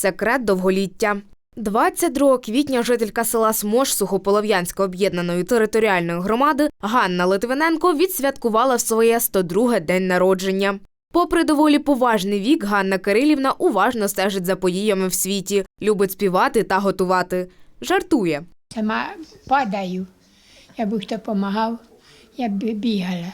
секрет довголіття. 22 квітня жителька села Смош Сухополов'янської об'єднаної територіальної громади Ганна Литвиненко відсвяткувала своє 102 день народження. Попри доволі поважний вік, Ганна Кирилівна уважно стежить за подіями в світі, любить співати та готувати. Жартує. Сама падаю. Я б хто допомагав, я б бігала.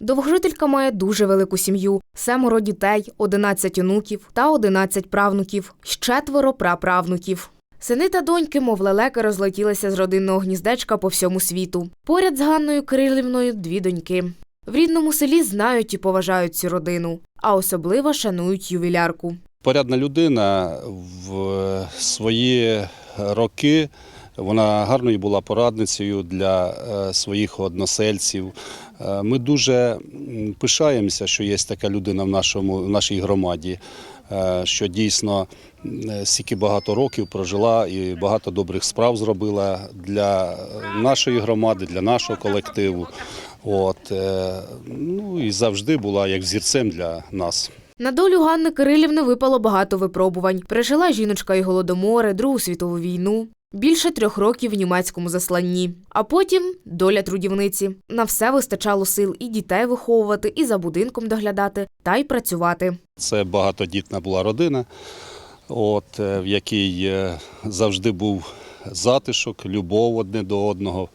Довгожителька має дуже велику сім'ю: семеро дітей, 11 онуків та 11 правнуків, з четверо праправнуків. Сини та доньки, мов лелеки, розлетілися з родинного гніздечка по всьому світу. Поряд з Ганною Кирилівною дві доньки. В рідному селі знають і поважають цю родину, а особливо шанують ювілярку. Порядна людина в свої роки. Вона гарною була порадницею для е, своїх односельців. Е, Ми дуже пишаємося, що є така людина в, нашому, в нашій громаді, е, що дійсно стільки багато років прожила і багато добрих справ зробила для нашої громади, для нашого колективу. От, е, ну і завжди була як взірцем для нас. На долю Ганни Кирилівни випало багато випробувань. Пережила жіночка і голодомори, Другу світову війну. Більше трьох років в німецькому засланні. А потім доля трудівниці. На все вистачало сил і дітей виховувати, і за будинком доглядати, та й працювати. Це багатодітна була родина, от, е, в якій е, завжди був затишок, любов одне до одного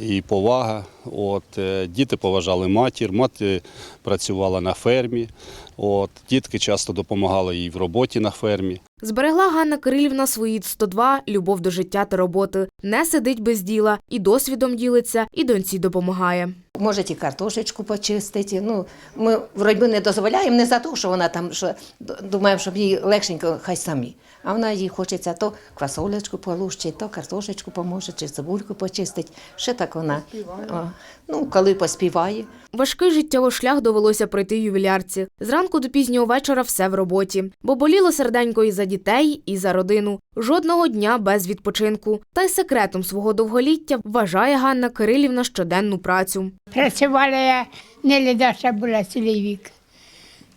і повага. От, е, діти поважали матір, мати працювала на фермі. От, дітки часто допомагали їй в роботі на фермі. Зберегла Ганна Кирилівна свої 102 любов до життя та роботи. Не сидить без діла, і досвідом ділиться, і доньці допомагає. Може і картошечку почистити. Ну, ми вроді не дозволяємо не за те, що вона там що, думаємо, щоб їй легшенько, хай самі. А вона їй хочеться то квасолечку полущить, то картошечку поможе, чи цибульку почистить. Ще так вона. О, ну, коли поспіває. Важкий життєвий шлях довелося пройти ювілярці. Зранку до пізнього вечора все в роботі, бо боліло серденько і за дітей, і за родину. Жодного дня без відпочинку. Та й секретом свого довголіття вважає Ганна Кирилівна щоденну працю. Працювала я, не ледача була цілий вік.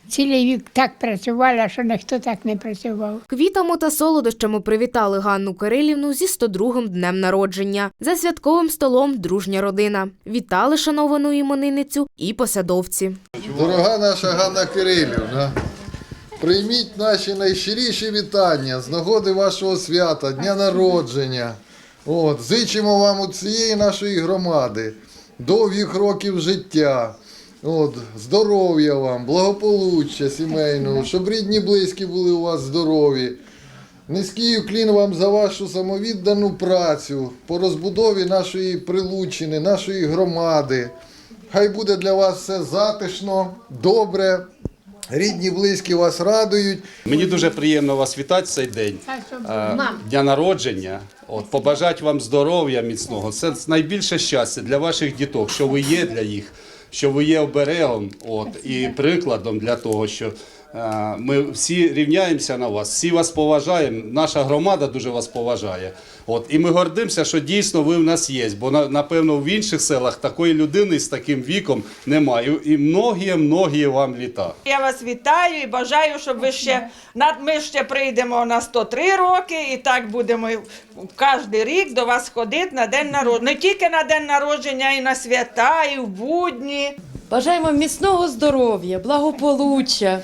Цілий вік так працювала, що ніхто так не працював. Квітами та солодощами привітали Ганну Кирилівну зі 102-м днем народження. За святковим столом дружня родина. Вітали шановану іменинницю і посадовці. Дорога наша Ганна Кирилівна, прийміть наші найщиріші вітання з нагоди вашого свята, дня народження. От, зичимо вам у цієї нашої громади довгих років життя. От, здоров'я вам, благополуччя сімейного, щоб рідні близькі були у вас здорові. Низький уклін вам за вашу самовіддану працю по розбудові нашої прилучини, нашої громади. Хай буде для вас все затишно, добре. Рідні, близькі вас радують. Мені дуже приємно вас вітати цей день. е, Дня народження. От, побажати вам здоров'я міцного. Це найбільше щастя для ваших діток, що ви є для їх, що ви є оберегом от, і прикладом для того, що ми всі рівняємося на вас, всі вас поважаємо. Наша громада дуже вас поважає. От, і ми гордимося, що дійсно ви в нас є. Бо напевно в інших селах такої людини з таким віком немає. І многі, многі вам літа. Я вас вітаю і бажаю, щоб ви ще на- ми ще прийдемо на 103 роки, і так будемо кожен рік до вас ходити на день народження. Не тільки на день народження, і на свята, і в будні. Бажаємо міцного здоров'я, благополуччя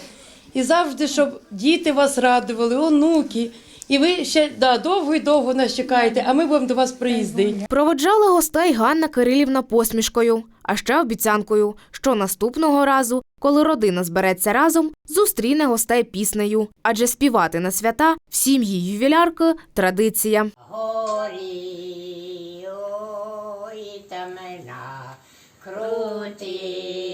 і завжди, щоб діти вас радували, онуки. І ви ще да, довго і довго нас чекаєте, а ми будемо до вас приїздити. Проводжала гостей Ганна Кирилівна посмішкою, а ще обіцянкою, що наступного разу, коли родина збереться разом, зустріне гостей піснею. Адже співати на свята в сім'ї ювілярки традиція. Горі, ой, тамина, крути,